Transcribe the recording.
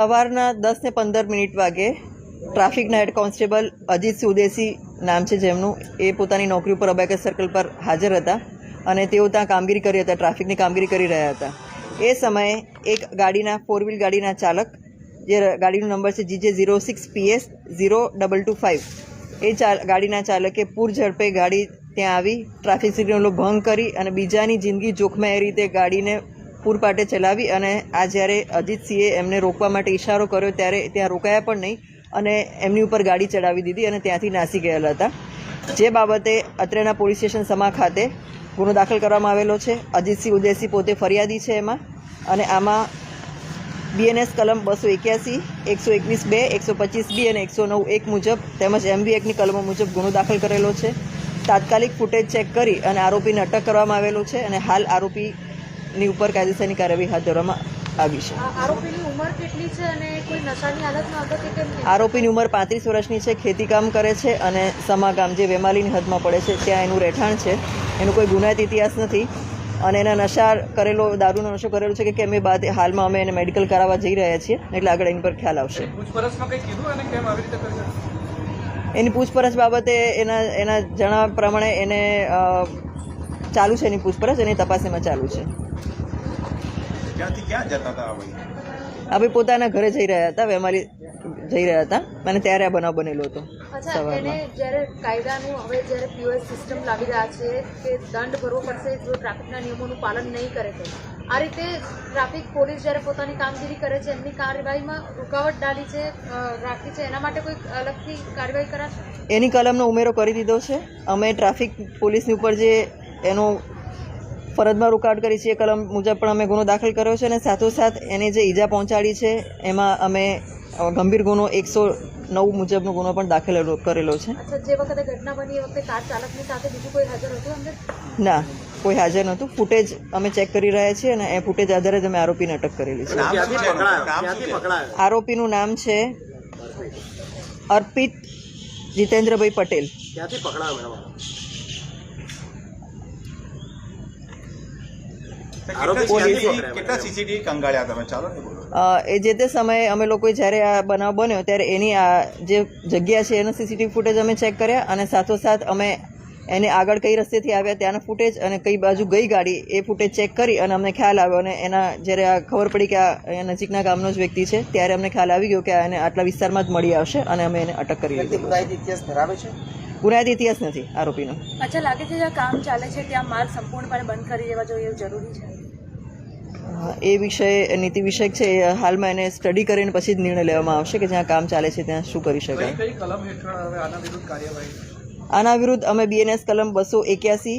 સવારના દસ ને પંદર મિનિટ વાગે ટ્રાફિકના હેડ કોન્સ્ટેબલ અજીત સુદેશી નામ છે જેમનું, એ પોતાની નોકરી ઉપર અબેકસ સર્કલ પર હાજર હતા અને તેઓ ત્યાં કામગીરી કરી હતા, ટ્રાફિકની કામગીરી કરી રહ્યા હતા. એ સમયે એક ગાડીના ફોર વ્હીલ ગાડીના ચાલક, જે ગાડીનો નંબર છે GJ zero six PS zero double two five એ ચાલ, ગાડીના ચાલકે પૂર ઝડપે ગાડી ત્યાં આવી, ટ્રાફિક સિગ્નલો ભંગ કરી અને બીજાની જિંદગી જોખમે એ રીતે ગાડીને પૂરપાટે ચલાવી અને આ જ્યારે અજીતસિંહે એમને રોકવા માટે ઇશારો કર્યો ત્યારે ત્યાં રોકાયા પણ નહીં અને એમની ઉપર ગાડી ચડાવી દીધી અને ત્યાંથી નાસી ગયેલા હતા. જે બાબતે અત્રેના પોલીસ સ્ટેશન સમા ખાતે ગુનો દાખલ કરવામાં આવેલો છે. અજીતસિંહ ઉદયસિંહ પોતે ફરિયાદી છે એમાં અને આમાં બીએનએસ કલમ બસો એક્યાસી, એકસો એકવીસ બે, એકસો પચીસ બી અને એકસો નવ એક મુજબ તેમજ એમબી એકની કલમો મુજબ ગુનો દાખલ કરેલો છે. તાત્કાલિક ફૂટેજ ચેક કરી અને આરોપીને અટક કરવામાં આવેલો છે અને હાલ આરોપીની ઉપર કાયદેસરની કાર્યવાહી હાથ ધરવામાં આવી છે. આરોપીની ઉંમર કેટલી છે અને કોઈ નશાની હાલતમાં હતો કે કેમ આરોપીની ઉંમર પાંત્રીસ વર્ષની છે ખેતીકામ કરે છે અને સમાગામ જે વેમાલીની હદમાં પડે છે ત્યાં એનું રહેઠાણ છે. એનું કોઈ ગુનાહિત ઇતિહાસ નથી અને એના નશા કરેલો દારૂનો નશો કરેલો છે કે કેમ એ બાદ હાલમાં અમે એને મેડિકલ કરાવવા જઈ રહ્યા છીએ એટલે આગળ એની પર ખ્યાલ આવશે. પૂછપરછમાં કંઈ કીધું અને કેમ આવી રીતે કરી એની પૂછપરછ બાબતે એના એના જણાવ્યા પ્રમાણે એને ચાલુ છે એની પૂછપરછ એની તપાસ એમાં ચાલુ છે. ક્યાંથી ક્યાં જતા હતા આ ભાઈ? આ ભાઈ પોતાના ઘરે જઈ રહ્યા હતા વેમારી જઈ રહ્યા હતા અને ત્યારે આ બનાવ બનેલો હતો અચ્છા એને સવારમાં જ્યારે કાયદાનું હવે જ્યારે પીઓએસ સિસ્ટમ લાવી રહ્યા છે કે દંડ ભરવો પડશે જો ટ્રાફિકના નિયમોનું પાલન નહીં કરે તો. આ રીતે ટ્રાફિક પોલીસ જ્યારે પોતાની કામગીરી કરે છે એમની કાર્યવાહીમાં રૂકાવટ ડાલી છે રાખી છે એના માટે કોઈ અલગથી કાર્યવાહી કરાશે? એની કલમનો ઉમેરો કરી દીધો છે. અમે ટ્રાફિક પોલીસની ઉપર જે એનો ફરજમાં રૂકાવટ કરી છે એ કલમ મુજબ પણ અમે ગુનો દાખલ કર્યો છે અને સાથોસાથ એને જે ઈજા પહોંચાડી છે એમાં અમે ગંભીર ગુનો એકસો નવ મુજબનો ગુનો પણ દાખલ કરેલો છે. જે વખતે ઘટના બની એ વખતે કાર ચાલકની સાથે બીજું કોઈ હાજર હતું અંદર? ના કોઈ હાજર નહોતું. ફૂટેજ અમે ચેક કરી રહ્યા છીએ અને એ ફૂટેજ આધારે જ અમે આરોપીને અટક કરેલી છે. આરોપીનું નામ છે અર્પિત જીતેન્દ્રભાઈ પટેલ. ક્યાંથી પકડાયો મેડમ કેટલા પોલીસ CCTV પકડ્યા કેટલા સીસીટીવી કંગાળ્યા તમે ચાલો ને બોલો અ, એ જે તે સમયે અમે લોકોએ જ્યારે આ બનાવ બન્યો ત્યારે એની આ જે જગ્યા છે એનો સીસીટીવી ફૂટેજ અમે ચેક કર્યા અને સાથોસાથ અમે એને આગળ કઈ રસ્તેથી આવ્યા ત્યાંના ફૂટેજ અને કઈ બાજુ ગઈ ગાડી એ ફૂટેજ ચેક કરી અને અમને ખ્યાલ આવ્યો અને એના જ્યારે આ ખબર પડી કે આ નજીકના ગામનો જ વ્યક્તિ છે ત્યારે અમને ખ્યાલ આવી ગયો કે આ એને આટલા વિસ્તારમાં જ મળી આવશે અને અમે એને અટક કરી લીધી. ગુનાહિત ઇતિહાસ નથી આરોપીનો. અચ્છા લાગે છે જ્યાં કામ ચાલે છે ત્યાં માલ સંપૂર્ણપણે બંધ કરી દેવા જોઈએ એવું જરૂરી છે? એ વિષય નીતિ વિષયક છે એ હાલમાં એને સ્ટડી કરીને પછી જ નિર્ણય લેવામાં આવશે કે જ્યાં કામ ચાલે છે ત્યાં શું કરી શકાય. કઈ કઈ કલમ હેઠળ હવે આના વિરુદ્ધ કાર્યવાહી આના વિરુદ્ધ અમે બીએનએસ કલમ બસો એક્યાસી